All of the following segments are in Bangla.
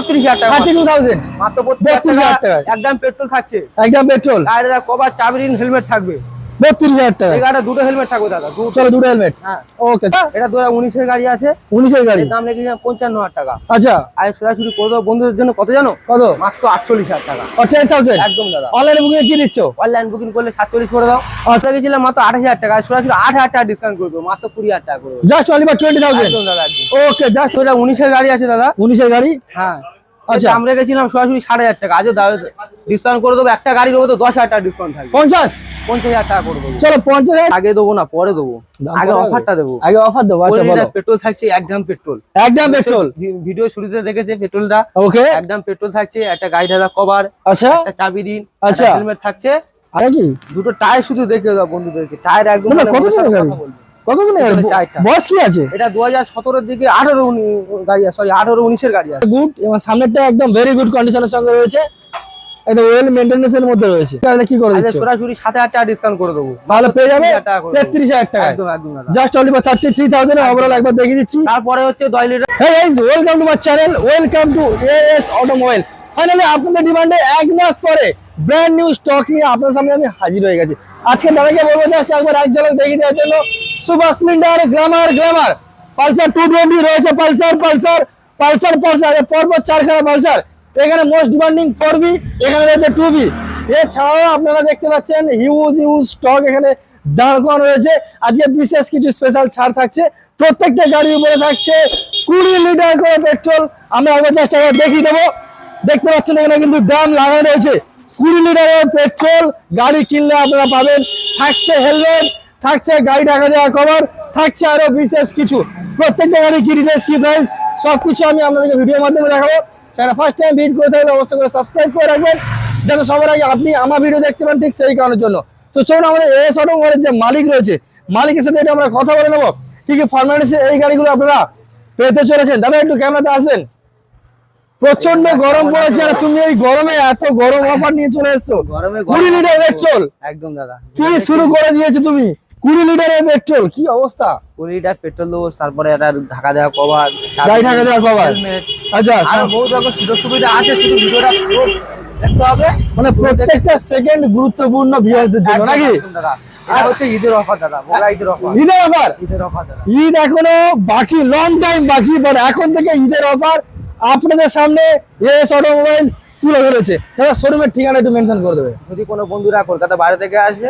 বত্রিশ হাজার টাকা। মাত্র হাজার একদম পেট্রোল থাকছে। একদম পেট্রোল। কবার চাবি হেলমেট থাকবে। বত্রিশ হাজার টাকা। এই গাড়িটা দুটো হেলমেট থাকবে দাদা দুটো। চলো দুটো হেলমেট হ্যাঁ। ওকে এটা দু হাজার উনিশের গাড়ি আছে। উনিশের গাড়ি? দাম রেখেছিলাম পঞ্চান্ন হাজার টাকা। আচ্ছা। আর সরাসরি করে দেবো বন্ধুদের জন্য কত জানো? কত? মাত্র আটচল্লিশ হাজার টাকা। টেন থাউজেন্ড একদম দাদা। অনলাইনে বুকিং কি দিচ্ছ অনলাইন বুকিং করলে সাতচল্লিশ করে দাও। আসলে গেছিলাম মাত্র আঠাশ হাজার টাকা সরাসরি আট হাজার টাকা ডিসকাউন্ট করে দেবো মাত্র কুড়ি হাজার টাকা করে দেবো। Just only for twenty thousand দাদা ওকে জাস্ট উনিশের গাড়ি আছে দাদা। উনিশের গাড়ি? হ্যাঁ। আচ্ছা। আচ্ছা আমরা সরাসরি সাড়ে হাজার টাকা। আজও ডিসকাউন্ট করে দেবো একটা গাড়ির উপর তো দশ হাজার টাকা ডিসকাউন্ট থাকবে। পঞ্চাশ? পঞ্চাশ হাজার টাকা করে দেবো। চলো পঞ্চাশ হাজার আগে দেবো না পরে দেবো। আগে অফারটা দেবো। আগে অফার দেবো আচ্ছা বলো। পেট্রোল থাকছে এক গ্রাম পেট্রোল ভিডিও শুরুতে দেখেছে পেট্রোলটা ওকে একদম পেট্রোল থাকছে একটা গাড়ি ঢালা কভার আচ্ছা। একটা চাবি আচ্ছা। হেলমেট থাকছে। আর কি? দুটো টায়ার শুধু দেখে দাও বন্ধুদেরকে। টায়ার একদম মানে কত। কত। বয়স কি আছে? এটা দু হাজার সতেরোর দিকে আঠারো গাড়ি সরি আঠারো উনিশের গাড়ি আছে। গুড এবং সামনেরটা একদম ভেরি গুড কন্ডিশনের সঙ্গে রয়েছে। একদম ওয়েল মেইনটেনেন্স এর মধ্যে রয়েছে। তাহলে কি করে আজকে দিচ্ছ? সরাসরি টাকা ডিসকাউন্ট করে দেবো। তাহলে পেয়ে যাবে? 30,000 টাকা একদম একদম just only for thirty three thousand overall একবার দেখিয়ে দিচ্ছি। তারপরে হচ্ছে লিটার guys, welcome to my channel. Welcome to AS Automobile. Finally আপনাদের ডিমান্ডে এক মাস পরে ব্র্যান্ড নিউ স্টক নিয়ে আপনার সামনে আমি হাজির হয়ে গেছি। আজকে দাদাকে বলব জাস্ট একবার এক ঝলক দেখিয়ে দেওয়ার জন্য super Splendor Glamour Glamour Pulsar two রয়েছে পালসার পালসার পালসার পালসার পরপর চারখানা পালসার এখানে মোস্ট ডিমান্ডিং ফোর বি এখানে রয়েছে টু বি এছাড়াও আপনারা দেখতে পাচ্ছেন হিউজ হিউজ স্টক এখানে দাঁড় করানো রয়েছে। আজকে বিশেষ কিছু স্পেশাল ছাড় থাকছে। প্রত্যেকটা গাড়ির উপরে থাকছে কুড়ি লিটার করে পেট্রোল আমরা একবার জাস্ট একবার দেখিয়ে দেবো। দেখতে পাচ্ছেন এখানে কিন্তু ড্যাম লাগানো রয়েছে। কুড়ি লিটারের পেট্রোল গাড়ি কিনলে আপনারা পাবেন। থাকছে হেলমেট থাকছে গাড়ি ঢাকা দেওয়া কভার থাকছে আরও বিশেষ কিছু। প্রত্যেকটা গাড়ি কি ডিটেলস কি প্রাইস সবকিছু আমি আপনাদেরকে ভিডিওর মাধ্যমে দেখাবো। সেটা ফার্স্ট টাইম ভিডিও করে থাকলে অবশ্যই করে সাবস্ক্রাইব করে রাখবেন। যাতে সবার আগে আপনি আমার ভিডিও দেখতে পান ঠিক সেই কারণের জন্য। তো চলুন আমাদের এস অটোমোবাইলের যে মালিক রয়েছে মালিকের সাথে এটা আমরা কথা বলে নেব। কি কি ফর্মালিটি এই গাড়িগুলো আপনারা পেতে চলেছেন? দাদা একটু ক্যামেরাতে আসবেন? প্রচণ্ড গরম পড়েছে আর তুমি এই গরমে এত গরম অফার নিয়ে চলে এসছো। গরমে কুড়ি লিটার পেট্রোল একদম দাদা। কি শুরু করে দিয়েছ তুমি? কুড়ি লিটারের পেট্রোল কি অবস্থা? কুড়ি লিটার পেট্রোল দেবো তারপরে একটা ঢাকা দেওয়া কভার গাড়ি ঢাকা দেওয়া। হেলমেট আচ্ছা আর বহু রকম সুযোগ সুবিধা আছে শুধু ভিডিওটা দেখতে হবে। মানে প্রত্যেকটা সেকেন্ড গুরুত্বপূর্ণ ভিউয়ারদের জন্য নাকি? ঈদের অফার দাদা ঈদের অফার ঈদের অফার ঈদের অফার ঈদ এখনও বাকি লং টাইম বাকি বাট এখন থেকে ঈদের অফার আপনাদের সামনে এস অটোমোবাইল তুলে ধরেছে। দাদা শোরুমের ঠিকানা একটু মেনশন করে দেবে। যদি কোনো বন্ধুরা কলকাতা বাইরে থেকে আসবে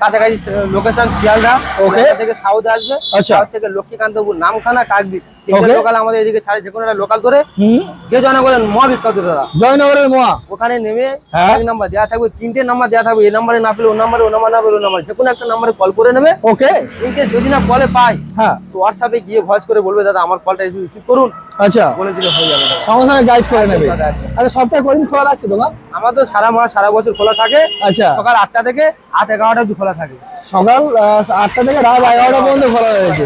কাছাকাছি লোকেশন শিয়ালদা. শিয়ালদা থেকে সাউথ আসবে আচ্ছা। সাউথ থেকে লক্ষ্মীকান্তপুর নামখানা কাকদ্বীপ। তিনটে লোকাল আমাদের এদিকে ছাড়ে যে কোনো লোকাল ধরে কে জানা বলেন মহাবিখ্যাত দাদা। জয়নগরের মোয়া ওখানে নেমে হ্যাঁ। এক নাম্বার দেওয়া থাকবে তিনটে নাম্বার দেওয়া থাকবে এই নাম্বারে না পেলে ও নাম্বারে ও নাম্বার না পেলে ও নাম্বার যে কোনো একটা নাম্বারে কল করে নেবে। ওকে যদি না কলে পাই হ্যাঁ। তো হোয়াটসঅ্যাপে গিয়ে ভয়েস করে বলবে দাদা আমার কলটা রিসিভ করুন। আচ্ছা। বলে দিলে হয়ে যাবে সঙ্গে সঙ্গে গাইড করে নেবে। দাদা, একদম। আরে সপ্তাহে খোলা রাখছে দোকান আমার তো সারা মাস সারা বছর খোলা থাকে। আচ্ছা। সকাল আটটা থেকে আট এগারোটা অব্দি খোলা থাকে। সকাল আটটা থেকে রাত এগারোটা পর্যন্ত খোলা রয়েছে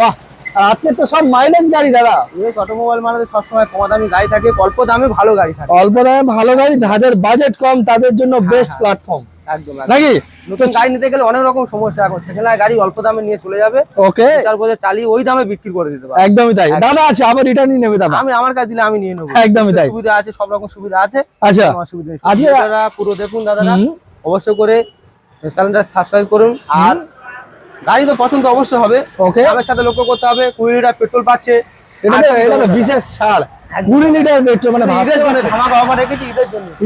বাহ! আর আজকে তো সব মাইলেজ গাড়ি দাদা। ইউএস অটোমোবাইল মানে সবসময় কম দামি গাড়ি থাকে অল্প দামে ভালো গাড়ি থাকে। অল্প দামে ভালো গাড়ি যাদের বাজেট কম তাদের জন্য বেস্ট প্ল্যাটফর্ম একদম। নাকি? নতুন গাড়ি নিতে গেলে অনেক রকম সমস্যা এখন। সেখানে গাড়ি অল্প দামে নিয়ে চলে যাবে। ওকে। চালিয়ে ওই দামে বিক্রি করে দিতে পারবে। একদমই তাই। দাদা আছে আবার নেবে দাদা। আমি আমার কাছে দিলে আমি নিয়ে নেব। একদমই তাই। সুবিধা আছে সব রকম সুবিধা আছে। আচ্ছা। অসুবিধা আজকে- দাদারা পুরো দেখুন দাদারা। অবশ্যই করে চ্যানেলটা সাবস্ক্রাইব করুন। আর গাড়ি তো পছন্দ অবশ্যই হবে। ওকে। আমার সাথে লক্ষ্য করতে হবে। কুড়ি লিটার পেট্রোল পাচ্ছে। এটা বিশেষ ছাড়। কুড়ি লিটার পেট্রোল মানে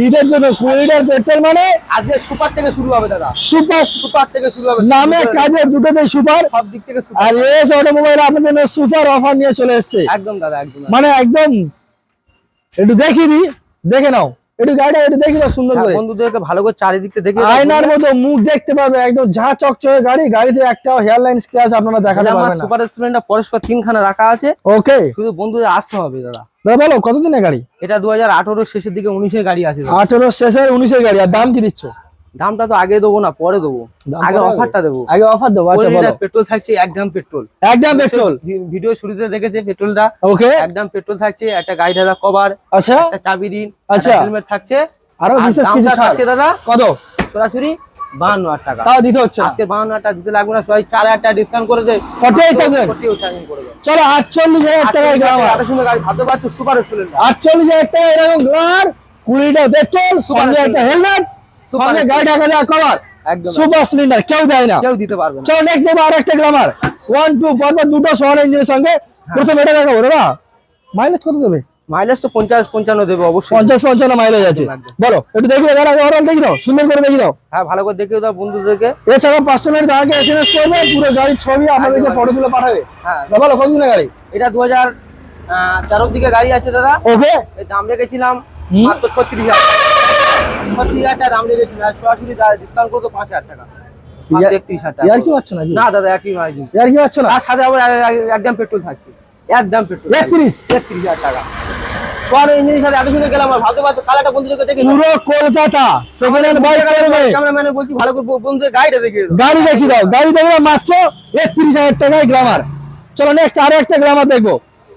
ঈদের জন্য কুড়ি লিটার পেট্রোল মানে আজকে সুপার থেকে শুরু হবে দাদা। সুপার সুপার থেকে শুরু হবে। নামে কাজে দুটোতে সুপার। সব দিক থেকে আর এস অটোমোবাইল আপনাদের সুপার অফার নিয়ে চলে এসেছে। একদম দাদা একদম মানে একদম একটু দেখি দি দেখে নাও। একটু গাড়িটা একটু দেখি সুন্দর করে। হ্যাঁ, বন্ধুদেরকে ভালো করে দেখে আয়নার মতো মুখ দেখতে পাবে একদম যা চকচকে গাড়ি গাড়িতে একটা হেয়ারলাইন স্ক্র্যাচ আপনারা দেখাতে আমার পারবেন না। সুপার স্প্লেন্ডার পরস্পর তিনখানা রাখা আছে। ওকে শুধু বন্ধুদের আসতে হবে দাদা। দাদা বলো কতদিনের গাড়ি? এটা দু হাজার আঠারোর শেষের দিকে উনিশের গাড়ি আছে দাদা। আঠেরো শেষের উনিশের গাড়ি আর দাম কি দিচ্ছ? দামটা তো আগে দেবো না পরে দেবো। আগে অফারটা দেবো। আগে অফার দেবো আচ্ছা বলো। পেট্রোল থাকছে এক গ্রাম পেট্রোল একদম পেট্রোল ভিডিও শুরুতে দেখেছে পেট্রোলটা ওকে এক গ্রাম পেট্রোল থাকছে একটা গাড়ি ঢালা কভার আচ্ছা। একটা চাবি দিন আচ্ছা। হেলমেট থাকছে। আরও বিশেষ কিছু থাকছে দাদা কত? সরাসরি বাহান্ন হাজার টাকা। তাও দিতে হচ্ছে আজকে বাহান্ন হাজার টাকা দিতে লাগবে না সবাই চার হাজার টাকা ডিসকাউন্ট করে দে 48,000 ফর্টি থাউজেন্ড চলো আটচল্লিশ হাজার গ্রামার এত সুন্দর গাড়ি ভাবতে পারছ? সুপার আটচল্লিশ হাজার টাকা এরকম কুড়িটা পেট্রোল সঙ্গে একটা হেলমেট Splendor। গাড়ি ঢাকা দেওয়া কভার সুপার স্প্লেন্ডার কেউ দেয় না। কেউ দিতে পারবে চলো নেক্সট দেবো আর একটা গ্রামার ওয়ান টু পরপর দুটো ইঞ্জিনের সঙ্গে প্রথম এটা দেখাবো দাদা। মাইলেজ কত দেবে? মাইলেজ তো পঞ্চাশ পঞ্চান্ন দেবে অবশ্যই। পঞ্চাশ পঞ্চান্ন মাইলেজ আছে। বলো একটু দেখি ওভারঅল দেখি দাও সুন্দর করে দেখি দাও হ্যাঁ ভালো করে দেখিয়ে দাও বন্ধুদেরকে। এছাড়া মিনিট দাদাকে এস এম এস করবে পুরো গাড়ির ছবি আপনাদেরকে ফটো তুলে পাঠাবে। হ্যাঁ। বলো কত দিনের গাড়ি? এটা দু হাজার তেরোর দিকে গাড়ি আছে দাদা। ওকে দাম রেখেছিলাম। মাত্র ছত্রিশ হাজার ছত্রিশ হাজার টাকা দাম রেখেছিলাম সরাসরি ডিসকাউন্ট করতো পাঁচ হাজার টাকা। একত্রিশ হাজার টাকা। ইয়ার কি পাচ্ছ নাকি না দাদা একই নয় কিন্তু ইয়ার কি পাচ্ছ না? তার সাথে আবার এ- এ- একদম পেট্রোল থাকছে। একদম পেট্রোল একত্রিশ? একত্রিশ হাজার টাকা। সোয়ার ইঞ্জিনের সাথে এত সুন্দর গেলাম ভাবতে পারছ কালারটা বন্ধুদেরকে দেখে পুরো কলকাতা। সেভেন করবে ক্যামেরাম্যানে বলছি ভালো করে বন্ধুদের গাড়িটা দাও। গাড়ি দেখি দাও। গাড়ি মাত্র টাকায় গ্রামার চলো নেক্সট আরও একটা গ্রামার দেখব।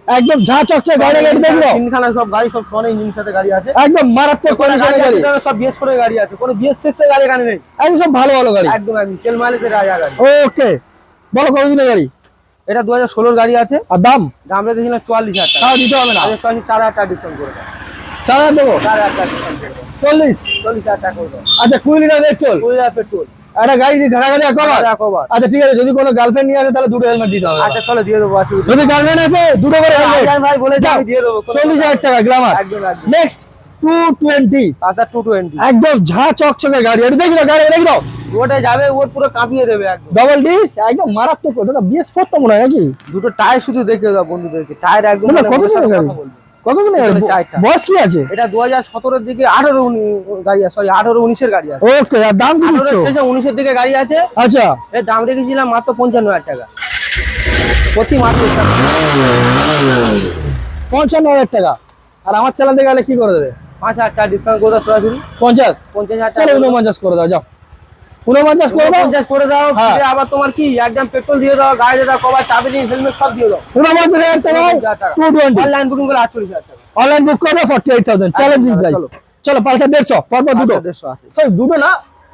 একদম ঝা চকচকে গাড়ি গাড়ি দেখি তিনখানা সব গাড়ি সব সোয়ার ইঞ্জিনের সাথে গাড়ি আছে। একদম মারাত্মক কন্ডিশনের গাড়ি গাড়ি। সব বিএস ফোর গাড়ি আছে কোনো বিএস সিক্স এর গাড়ি এখানে নেই। একদম সব ভালো ভালো গাড়ি। একদম একদম তেল মাইলেজের রাজা গাড়ি। ওকে বলো কত দিনের গাড়ি? এটা দু হাজার ষোলোর গাড়ি আছে। আর দাম? দাম রেখেছিলাম চুয়াল্লিশ হাজার টাকা। তাও দিতে হবে না? আগে সরাসরি চার হাজার টাকা ডিসকাউন্ট করে দাও। চার হাজার দেবো? চার হাজার টাকা ডিসকাউন্ট করে দাও। চল্লিশ? চল্লিশ হাজার টাকা করে দাও। আচ্ছা কুড়ি লিটার পেট্রোল কুড়ি হাজার পেট্রোল একটা গাড়ি ঘাড়া গাড়ি কভার আচ্ছা ঠিক আছে যদি কোনো গার্লফ্রেন্ড নিয়ে আসে তাহলে দুটো হেলমেট দিতে হবে। আচ্ছা চলো দিয়ে দেবো অসুবিধা যদি গার্লফ্রেন্ড আসে দুটো করে হেলমেট ভাই আমি দিয়ে দেবো চল্লিশ হাজার টাকা একদম নেক্সট টু টোয়েন্টি আচ্ছা টু টোয়েন্টি একদম ঝা চকচকে গাড়ি। এটা দেখি দাও গাড়ি দেখি দাও। ওটা যাবে ওর পুরো কাঁপিয়ে দেবে একদম। ডবল ডিস একদম মারাত্মক। দাদা বিএস ফোর তো মনে হয় নাকি? দুটো টায়ার শুধু দেখে দাও বন্ধুদেরকে। টায়ার একদম কত ওর কত দিনের গাড়ি? পিছনে টায়ারটা। বয়স কি আছে? এটা দু হাজার দিকে গাড়ি আছে সরি গাড়ি আছে। ওকে আর দাম কি দিচ্ছ? দিকে গাড়ি আছে। আচ্ছা। এর দাম রেখেছিলাম মাত্র পঞ্চান্ন হাজার টাকা। প্রতি মাত্র পঞ্চান্ন হাজার টাকা। আর আমার চালাতে গেলে কি করে দেবে? পাঁচ হাজার টাকা ডিসকাউন্ট করে দাও সরাসরি। টাকা উনপঞ্চাশ করে দাও যাও। উনপঞ্চাশ করে দাও পঞ্চাশ করে দাও হ্যাঁ। আবার তোমার কি একদম পেট্রোল দিয়ে দাও গাড়ি দাও কভার চাবি হেলমেট সব দিয়ে দাও। উনপঞ্চাশ হাজার টাকা অনলাইন বুকিং করে আটচল্লিশ হাজার টাকা। অনলাইন বুক করবে forty eight thousand challenging price চলো। পালসার দেড়শো পরপর দুটো। দেড়শো আছে। দুটো না?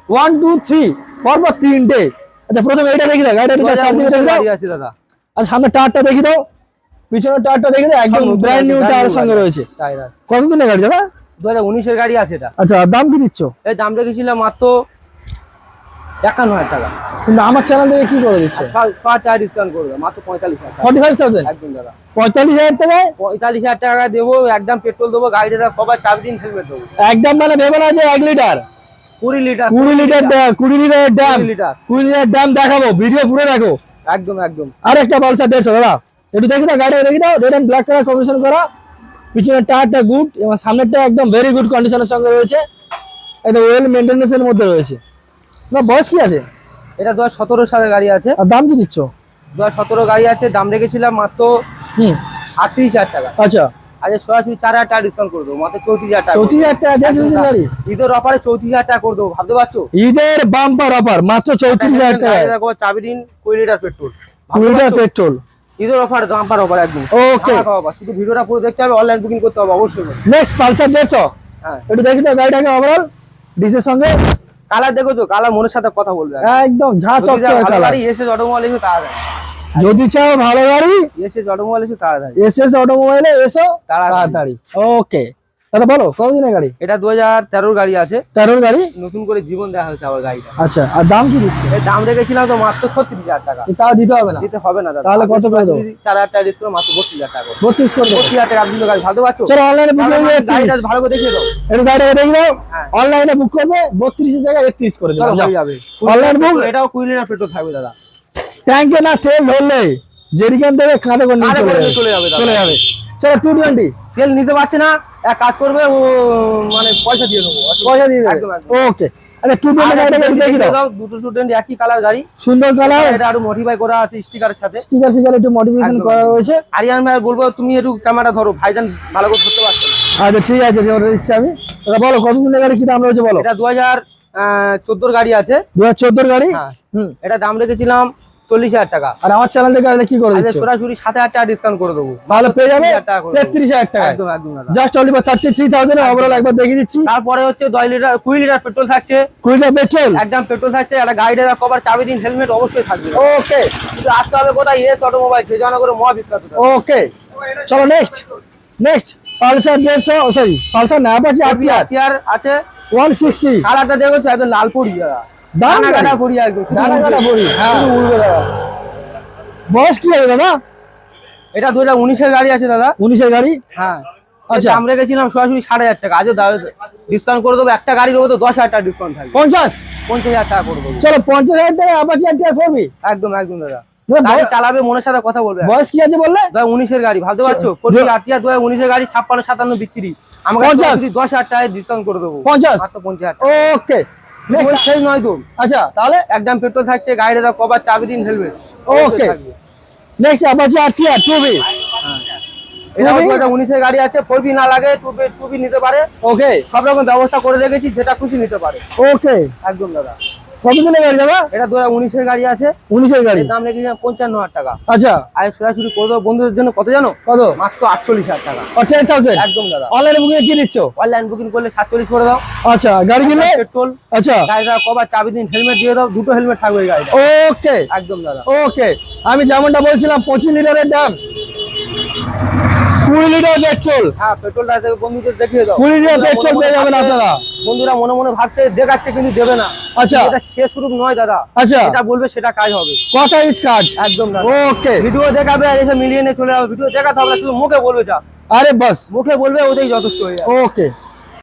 ওয়ান টু থ্রি পরপর তিনটে। আচ্ছা প্রথমে এটা দেখি দাও গাড়িটা আছে দাদা। আর সামনে টায়ারটা দেখি দাও। পিছনের টায়ারটা দেখি দাও একদম ব্র্যান্ড নিউ brand সঙ্গে রয়েছে। টায়ার কত দিনের গাড়ি দাদা? দু হাজার উনিশের গাড়ি আছে এটা। আচ্ছা দাম কি দিচ্ছ? এর দাম রেখেছিলাম মাত্র একান্ন হাজার টাকা। কিন্তু আমার চ্যানেল থেকে কি করে দিচ্ছে? টাকা ডিসকাউন্ট করে দাও মাত্র পঁয়তাল্লিশ হাজার টাকা। ফর্টি ফাইভ থাউজেন্ড একদম দাদা। পঁয়তাল্লিশ হাজার টাকায় পঁয়তাল্লিশ হাজার টাকা দেবো একদম পেট্রোল দেবো গাড়িতে কবার চাবি দিন হেলমেট দেবো। একদম মানে ভেবে না যে এক লিটার। কুড়ি লিটার। কুড়ি লিটার কুড়ি ড্যাম লিটার কুড়ি লিটার। ড্যাম দেখাবো ভিডিও পুরো দেখো। একদম একদম। আর একটা পালসার দেড়শো দাদা। একটু দেখি দাও গাড়িটা দেখি দাও। Red and black colour combination করা। পিছনের টায়ারটা গুড এবং সামনেরটা একদম ভেরি গুড কন্ডিশনের সঙ্গে রয়েছে। একদম ওয়েল মেনটেন্যান্সের মধ্যে রয়েছে। না বয়স কি আছে? এটা দু হাজার সতেরো সালের গাড়ি আছে। আর দাম কি দিচ্ছ? দু হাজার সতেরো গাড়ি আছে দাম রেখেছিলাম মাত্র হুম। আটত্রিশ হাজার টাকা। আচ্ছা। সরাসরি চার হাজার টাকা ডিসকাউন্ট করে দেবো মাত্র চৌত্রিশ হাজার টাকা চৌত্রিশ হাজার টাকা গাড়ি? ঈদের অফারে চৌত্রিশ হাজার টাকা করে দেবো ভাবতে পারছ? ঈদের বাম্পার অফার মাত্র চৌত্রিশ হাজার টাকা দেখো চাবি দিন কুড়ি লিটার পেট্রোল কুড়ি লিটার পেট্রোল ঈদের অফার অফার একদম। Offer। শুধু ভিডিওটা পুরো দেখতে হবে অনলাইন বুকিং করতে হবে অবশ্যই। নেক্সট পালসার দেড়শো। হ্যাঁ। একটু দেখি দাও গাড়িটাকে ওভারঅল ডিসের সঙ্গে কালার দেখো তো কালার মনের সাথে কথা বলবে একদম ঝা যা চকচকে কালার। গাড়ি এসে অটোমোবাইল এসে তাড়াতাড়ি। যদি চাও ভালো গাড়ি এসে অটোমোবাইল এসে তাড়াতাড়ি। এসে অটোমোবাইলে এসো। তাড়াতাড়ি। ওকে। দাদা বলো কতদিনের গাড়ি? এটা দু হাজার তেরোর গাড়ি আছে। তেরোর গাড়ি? নতুন করে জীবন দেওয়া হয়েছে আমার গাড়িটা। আচ্ছা আর দাম কি দিচ্ছে? এর দাম রেখেছিলাম তো মাত্র ছত্রিশ হাজার টাকা। তাও দিতে হবে না? দিতে হবে না দাদা। তাহলে কত করে দেবো? চার হাজার টাকা ডিসকাউন্ট মাত্র বত্রিশ হাজার টাকা। বত্রিশ করে বত্রিশ হাজার টাকা আপনি গাড়ি ভালো চলো অনলাইনে বুক করবে গাড়িটা ভালো করে দেখিয়ে দাও। একটু গাড়িটাকে দেখে দাও। অনলাইনে বুক করবে বত্রিশের জায়গায় একত্রিশ করে দেবো হয়ে যাবে। অনলাইন বুক এটাও কুড়ি লিটার পেট্রোল থাকবে দাদা। ট্যাঙ্কে না তেল ধরলে। জেরিকান দেবে কাঁধে করে চলে যাবে। চলে যাবে চলে যাবে। চলো টু টোয়েন্টি তেল নিতে পারছে না। এক কাজ করবে ও মানে পয়সা দিয়ে দেবো। পয়সা দিয়ে দেবে। ওকে আচ্ছা টু দাও। দুটো টু একই কালার গাড়ি। সুন্দর কালার এটা আরও মডিফাই করা আছে স্টিকারের সাথে। স্টিকার ফিকার একটু মডিফিকেশন করা। রয়েছে আরিয়ান ভাই বলব তুমি একটু ক্যামেরা ধরো। ভাইজান ভালো করে ধরতে পারছ আচ্ছা ঠিক আছে দিচ্ছি আমি। দাদা বলো কত দিনের গাড়ি কি দাম রয়েছে বলো? এটা দু হাজার চোদ্দোর গাড়ি আছে। দু হাজার চোদ্দোর গাড়ি? হ্যাঁ। হুম। এটা দাম রেখেছিলাম চল্লিশ হাজার টাকা। আর আমার চ্যানেল থেকে আসলে কি করে দিচ্ছ? সরাসরি সাত হাজার টাকা ডিসকাউন্ট করে দেবো। তাহলে পেয়ে যাবে? 33,000 টাকা করে দেবো। তেত্রিশ হাজার টাকা একদম একদম just only thirty three thousand overall একবার দেখিয়ে দিচ্ছি। তারপরে হচ্ছে দশ লিটার কুড়ি লিটার পেট্রোল থাকছে। কুড়িটা পেট্রোল? একদম পেট্রোল থাকছে। একটা গাড়িতে কভার চাবি দিন হেলমেট অবশ্যই থাকবে। ওকে কিন্তু আসতে হবে কোথায়? ইয়েস অটোমোবাইল খেজানগরে মহাবিখ্যাত ওকে চলো নেক্সট নেক্সট পালসার দেড়শো সরি পালসার না আপিয়ার হাতিয়ার আছে। ওয়ান সিক্সটি কালারটা দেখো একদম লাল পড়ি দাদা। দারুণ দানা কাটা পড়ি একদম দানা কাটা পড়ি, হ্যাঁ। উড়বে দাদা। বয়স কি হবে দাদা? এটা দু হাজার উনিশের গাড়ি আছে দাদা। উনিশের গাড়ি? হ্যাঁ। আচ্ছা। আমরা গেছিলাম সরাসরি সাড়ে হাজার টাকা। আজও ডিসকাউন্ট করে দেবো। একটা উপর তো দশ হাজার টাকা ডিসকাউন্ট থাকবে। পঞ্চাশ? পঞ্চাশ হাজার টাকা করে দেবো। চলো পঞ্চাশ হাজার টাকা একদম একদম দাদা। গাড়ি চালাবে মনের সাথে কথা বলবে। বয়স কি আছে বললে? দু উনিশের গাড়ি। ভাবতে পারছ? কোটি আটিয়া দু হাজার উনিশের গাড়ি ছাপ্পান্ন সাতান্ন বিক্রি। আমাকে দশ হাজার টাকায় ডিসকাউন্ট করে দেবো। পঞ্চাশ। পঞ্চাশ হাজার ওকে টাকা সেই নয় আচ্ছা তাহলে একদম পেট্রোল থাকছে গাড়িতে দাও কভার চাবি দিন helmet okay next Apache RTR টুবি এটা গাড়ি আছে বি না লাগে বি বি নিতে পারে। ওকে সব রকম ব্যবস্থা করে রেখেছি যেটা খুশি নিতে পারে। ওকে একদম দাদা। গাড়ি দাদা? এটা দু হাজার উনিশের গাড়ি আছে। উনিশের গাড়ি? দাম রেখেছি পঞ্চান্ন হাজার টাকা। আচ্ছা। আর সরাসরি করে দেবো। বন্ধুদের জন্য কত জানো? কত? মাত্র আটচল্লিশ হাজার টাকা। থাউজেন্ড একদম দাদা। অনলাইনে বুকিং কি দিচ্ছ অনলাইন বুকিং করলে সাতচল্লিশ করে দাও। আচ্ছা গাড়ি পেট্রোল আচ্ছা। গাড়িটা কবার চাবি দিন হেলমেট দিয়ে দাও দুটো হেলমেট থাকবে গাড়িটা। ওকে একদম দাদা। ওকে আমি যেমনটা বলছিলাম পঁচিশ লিটারের দাম। কুড়ি লিটার পেট্রোল। হ্যাঁ পেট্রোলটা বন্ধুদের দেখিয়ে দাও। কুড়ি লিটার পেট্রোল পেয়ে যাবেন ভাবছে- আপনারা। বন্ধুরা মনে মনে ভাবছে দেখাচ্ছে কিন্তু দেবে না। আচ্ছা। এটা শেষ রূপ নয় দাদা। আচ্ছা। এটা বলবে সেটা কাজ হবে। কথা ইজ কাজ? একদম দাদা। ওকে। ভিডিও দেখাবে আর এসে মিলিয়ে নিয়ে চলে যাবে। ভিডিও দেখাতে হবে শুধু মুখে বলবে যা। আরে বাস। মুখে বলবে ওটাই যথেষ্ট হয়ে যাবে। ওকে।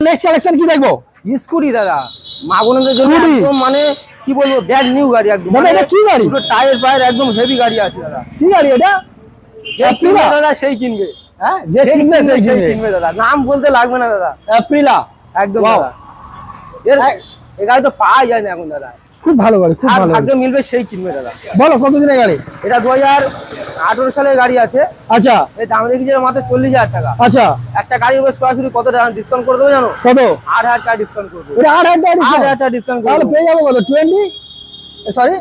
নেক্সট কালেকশন কি দেখব? স্কুটি দাদা। জন্য একদম মানে কি বলব ব্যাড নিউ গাড়ি একদম। মানে কি গাড়ি? টায়ার ফায়ার একদম হেভি গাড়ি আছে দাদা। কি গাড়ি এটা? দাদা সেই কিনবে। হ্যাঁ? যে সেই সেই সেই কিনবে। কিনবে দাদা। নাম বলতে লাগবে না দাদা। অ্যাপ্রিলা একদম. দাদা। এর এই গাড়ি তো পাওয়া যায় না এখন দাদা। খুব ভালো গাড়ি খুব ভালো। ভাগ্যে মিলবে সেই কিনবে দাদা। বলো কত দিনের গাড়ি? এটা দু হাজার আঠারো সালের গাড়ি আছে। আচ্ছা। এই দাম রেখেছে মাত্র চল্লিশ হাজার টাকা। আচ্ছা। একটা গাড়ির উপর সরাসরি কত টাকা ডিসকাউন্ট করে দেবো জানো? কত? আট হাজার টাকা ডিসকাউন্ট করে দেবো। আট হাজার টাকা ডিসকাউন্ট পেয়ে যাব কত? টোয়েন্টি সরি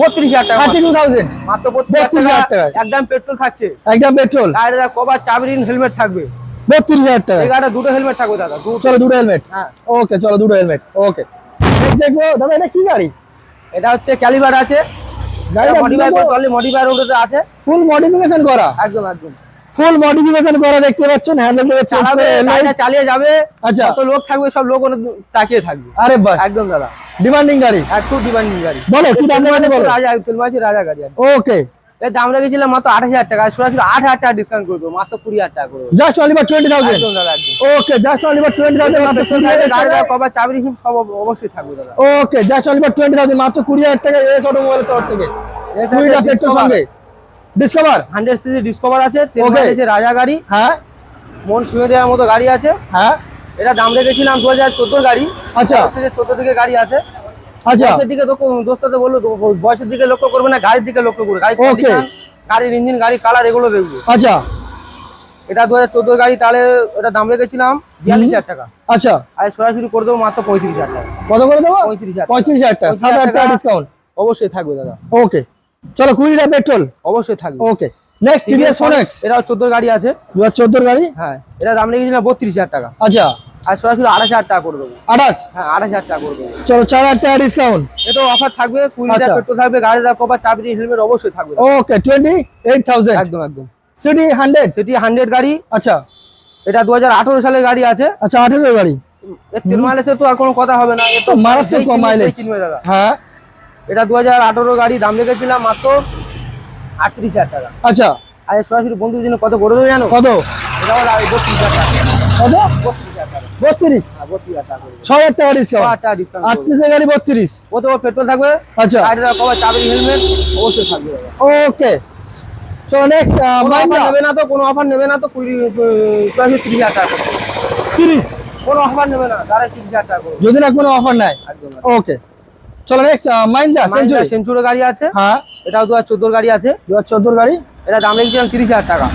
বত্রিশ হাজার টাকা থার্টি টু থাউজেন্ড মাত্র বত্রিশ হাজার টাকা। টাকা। একদম পেট্রোল থাকছে। একদম পেট্রোল। গাড়ির কভার চাবির হেলমেট থাকবে। বত্রিশ হাজার টাকা। এই গাড়িটা দুটো হেলমেট থাকবে দাদা চলো দুটো হেলমেট। হ্যাঁ। ওকে চলো দুটো হেলমেট। ওকে। দেখব দাদা এটা কি গাড়ি? এটা হচ্ছে ক্যালিবার আছে। গাড়িটা মডিফাই করতে পারলে আছে। ফুল মডিফিকেশন করা। একদম একদম। ফুল মডিফিকেশন করা দেখতে পাচ্ছেন হ্যান্ডেল থেকে চালাবে গাড়িটা চালিয়ে যাবে আচ্ছা। যত লোক থাকবে সব লোক ওখানে তাকিয়ে থাকবে। আরে বাস। একদম দাদা। ডিমান্ডিং গাড়ি। একটু ডিমান্ডিং গাড়ি। বলো কি দাম দেবেন বলো? রাজা তেলমাছি রাজা গাড়ি ওকে এর দাম রেখেছিলাম মাত্র আঠাশ হাজার টাকা সরাসরি আট হাজার টাকা ডিসকাউন্ট করব মাত্র কুড়ি হাজার টাকা করব just only for twenty thousand একদম দাদা একদম। Okay just only for twenty thousand মাত্র কুড়ি হাজার টাকা? কবার চাবি সব অবশ্যই থাকবে দাদা। Okay just only for twenty thousand মাত্র কুড়ি হাজার টাকা এস অটোমোবাইলের তরফ থেকে। কুড়িটা পেট্রোল সঙ্গে। ডিসকভার 100 সিসি ডিসকভার আছে Okay. রাজা গাড়ি হ্যাঁ। মন ছুঁয়ে দেওয়ার মতো গাড়ি আছে। হ্যাঁ। এটা দাম রেখেছিলাম দু হাজার চোদ্দোর গাড়ি। আচ্ছা। চোদ্দ দিকে গাড়ি আছে। আচ্ছা। বয়সের দিকে দোস্তাতে বলল বয়সের দিকে লক্ষ্য করবে না গাড়ির দিকে লক্ষ্য করবে। গাড়ি গাড়ির ইঞ্জিন গাড়ি কালার এগুলো দেখবে। আচ্ছা। এটা দু হাজার গাড়ি তাহলে এটা দাম রেখেছিলাম বিয়াল্লিশ হাজার টাকা। আচ্ছা। আর সরাসরি করে দেবো মাত্র পঁয়ত্রিশ হাজার টাকা। কত করে দেবো? পঁয়ত্রিশ হাজার পঁয়ত্রিশ হাজার টাকা সাত হাজার টাকা। ডিসকাউন্ট অবশ্যই থাকবে দাদা। ওকে চলো কুড়িটা পেট্রোল। অবশ্যই থাকবে। Okay next TVS Phoenix এটাও চোদ্দোর গাড়ি আছে। দু হাজার চোদ্দোর গাড়ি? হ্যাঁ এটা দাম রেখেছিলাম বত্রিশ হাজার টাকা। আচ্ছা। আর সরাসরি আঠাশ হাজার টাকা করে দেবো। আঠাশ? হ্যাঁ আঠাশ হাজার টাকা করে দেবো। চলো চার হাজার টাকা ডিসকাউন্ট এটাও অফার থাকবে কুড়ি আচ্ছা। লিটার পেট্রোল থাকবে গাড়ি দেওয়া কভার চাবি হেলমেট অবশ্যই থাকবে। ওকে টোয়েন্টি এইট থাউজেন্ড একদম একদম। সিটি হান্ড্রেড সিটি হান্ড্রেড গাড়ি। আচ্ছা। এটা দু হাজার আঠারো সালের গাড়ি আছে। আচ্ছা আঠেরো গাড়ি। এর তেল মাইলেজে তো আর কোনো কথা হবে না। এ তো মারাত্মক মাইলেজ কিনবে দাদা। হ্যাঁ। এটা দু হাজার আঠারো গাড়ি দাম রেখেছিলাম মাত্র আটত্রিশ হাজার টাকা। আচ্ছা। আর সরাসরি বন্ধুর জন্য কত করে দেবে জানো? কত? বত্রিশ হাজার টাকা। কত? বত্রিশ হ্যাঁ ছ হাজার টাকা ডিসকাউন্ট আটত্রিশের গাড়ি বত্রিশ। পেট্রোল থাকবে? আচ্ছা। হেলমেট অবশ্যই থাকবে। ওকে। চলো নেক্সট কোনো মাইন্ডা নেবে না তো? কোনো অফার নেবে না তো? কুড়ি তিরিশ হাজার টাকা তিরিশ? কোনো অফার নেবে না? দাঁড়ায় তিরিশ হাজার টাকা যদি না কোনো অফার নাই ওকে। চলো নেক্সট মাইন্ডা সেঞ্চুরি সেঞ্চুরি গাড়ি আছে। হ্যাঁ। এটাও দু হাজার চোদ্দোর গাড়ি আছে। দু হাজার চোদ্দোর গাড়ি। এটা দাম রেখেছিলাম তিরিশ হাজার টাকা।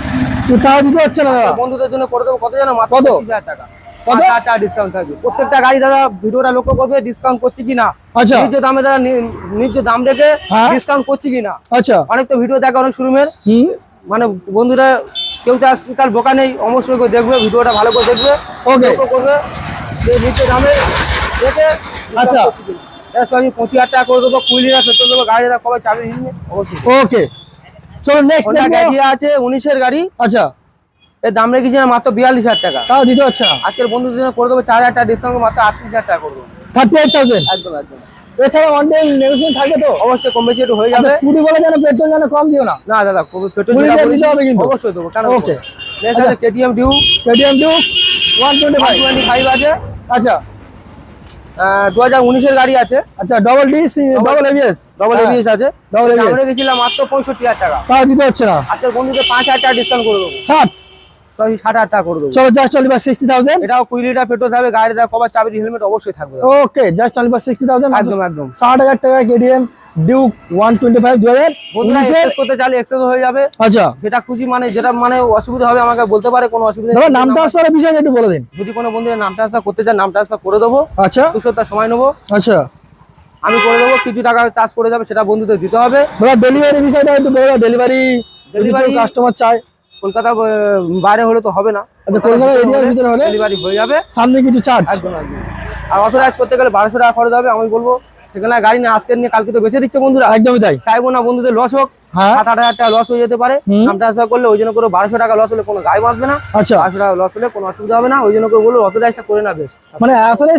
তো তাও দিতে হচ্ছে না দাদা? বন্ধুদের জন্য করে দেবো। কত জানো? মাত্র কত? পঁচিশ হাজার টাকা। কত? টাকা ডিসকাউন্ট থাকবে। প্রত্যেকটা গাড়ি দাদা ভিডিওটা লক্ষ্য করবে ডিসকাউন্ট করছি কিনা আচ্ছা। নিজ দামে দাদা নিজ দাম রেখে হ্যাঁ। ডিসকাউন্ট করছি কিনা আচ্ছা। অনেক তো ভিডিও দেখে অনেক শোরুমের। মানে বন্ধুরা কেউ তো আজকাল বোকা নেই অবশ্যই দেখবে ভিডিওটা ভালো করে দেখবে। করবে যে দামে আচ্ছা। আমি পঁচিশ হাজার টাকা করে দেবো কুড়ি লিটার পেট্রোল দেবো গাড়ি কবে চাবি অবশ্যই। ওকে। চলো নেক্সট গ্যাজিয়া আছে উনিশের গাড়ি। আচ্ছা। এর দাম রেখেছিলাম মাত্র বিয়াল্লিশ হাজার টাকা। তাও দিতে হচ্ছে না? আজকের বন্ধুদের জন্য করে দেবো চার হাজার টাকা ডিসকাউন্ট মাত্র আটত্রিশ হাজার টাকা করব থার্টি এইট থাউজেন্ড একদম একদম। এছাড়া টাইম নেগোসিয়েশন থাকবে তো? অবশ্যই কম বেশি একটু হয়ে যাবে। স্কুটি বলে যেন পেট্রোল যেন কম দিও না। না দাদা পেট্রোল দিতে হবে কিন্তু। অবশ্যই দেবো কেন KTM Duke KTM two one twenty five twenty five আছে। আচ্ছা। দু হাজার উনিশের গাড়ি আছে। আচ্ছা double D C double ABS double ABS আছে। Double এবিএস আমরা গেছিলাম মাত্র পঁয়ষট্টি হাজার টাকা। তাও দিতে হচ্ছে না? আজকের বন্ধুদের পাঁচ হাজার টাকা ডিসকাউন্ট করে দেবো। ষাট? সরি ষাট হাজার টাকা করে দেবো। চলো জাস্ট চলবে সিক্সটি থাউজেন্ড এটাও কুড়ি লিটার পেট্রোল থাকবে গাড়ি দেওয়া কবার চাবির হেলমেট অবশ্যই থাকবে। ওকে জাস্ট চলবে সিক্সটি থাউজেন্ড একদম একদম। ষাট হাজার টাকা KTM Duke one twenty five দু হাজার বন্ধুরা উনিশের এক্সেস করতে চাইলে এক্সেস হয়ে যাবে। আচ্ছা। যেটা খুঁজি মানে যেটা মানে অসুবিধা হবে আমাকে বলতে পারে কোনো অসুবিধা নেই। নাম ট্রান্সফারের বিষয়ে একটু বলে দিন। যদি কোনো বন্ধুদের নাম ট্রান্সফার করতে চান নাম ট্রান্সফার করে দেবো। আচ্ছা। দু সপ্তাহ সময় নেব। আচ্ছা। আমি করে দেবো কিছু টাকা চার্জ করে যাবে সেটা বন্ধুদের দিতে হবে। দাদা ডেলিভারি বিষয়টা একটু বলো ডেলিভারি Delivery- কাস্টমার চায়। কলকাতা বাইরে হলে তো হবে না। আচ্ছা, কলকাতা এরিয়ার ভিতরে হলে? ডেলিভারি হয়ে যাবে। সামনে কিছু চার্জ আর অথরাইজ করতে গেলে বারোশো টাকা খরচ হবে আমি বলব। সেখানে গাড়ি নিয়ে আজকে নিয়ে কালকে তো বেঁচে দিচ্ছে বন্ধুরা। একদমই তাই। চাইব না বন্ধুদের লস হোক হ্যাঁ। সাত আট হাজার টাকা লস হয়ে যেতে পারে। নাম ট্রান্সফার করলে ওই জন্য করে বারোশো টাকা লস হলে কোনো গাড়ি বাঁচবে না। আচ্ছা। বারোশো টাকা লস হলে কোনো অসুবিধা হবে না। ওই জন্য করে বলব অথরাইজটা করে না বেশ। মানে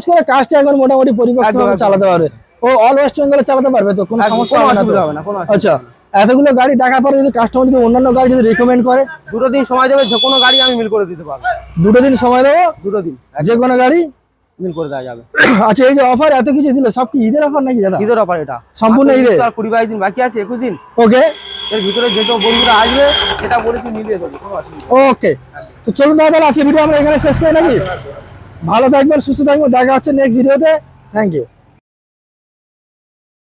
করে কাজটা এখন মোটামুটি একদম। চালাতে পারবে। ও অল ওয়েস্ট বেঙ্গলে চালাতে পারবে তো? কোনো সমস্যা না হবে না কোনো আচ্ছা। এতগুলো গাড়ি দেখার পরে যদি কাস্টমার যদি অন্যান্য গাড়ি যদি রেকমেন্ড করে? দুটো দিন সময় দেবে যে কোনো গাড়ি আমি মিল করে দিতে পারব। দুটো দিন সময় দেবো? দুটো দিন। যে কোনো গাড়ি? মিল করে দেওয়া যাবে। আচ্ছা এই যে অফার এত কিছু দিল সব কি ঈদের অফার নাকি দাদা? ঈদের অফার এটা। সম্পূর্ণ ঈদের? আর কুড়ি বাইশ দিন বাকি আছে একুশ দিন। ওকে এর ভিতরে যেসব বন্ধুরা আসবে সেটা বলেছি মিলিয়ে দেবো। ওকে তো চলুন তাহলে আজকে ভিডিও আমরা এখানে শেষ করি নাকি? ভালো থাকবেন সুস্থ থাকবেন দেখা হচ্ছে নেক্সট ভিডিওতে থ্যাংক ইউ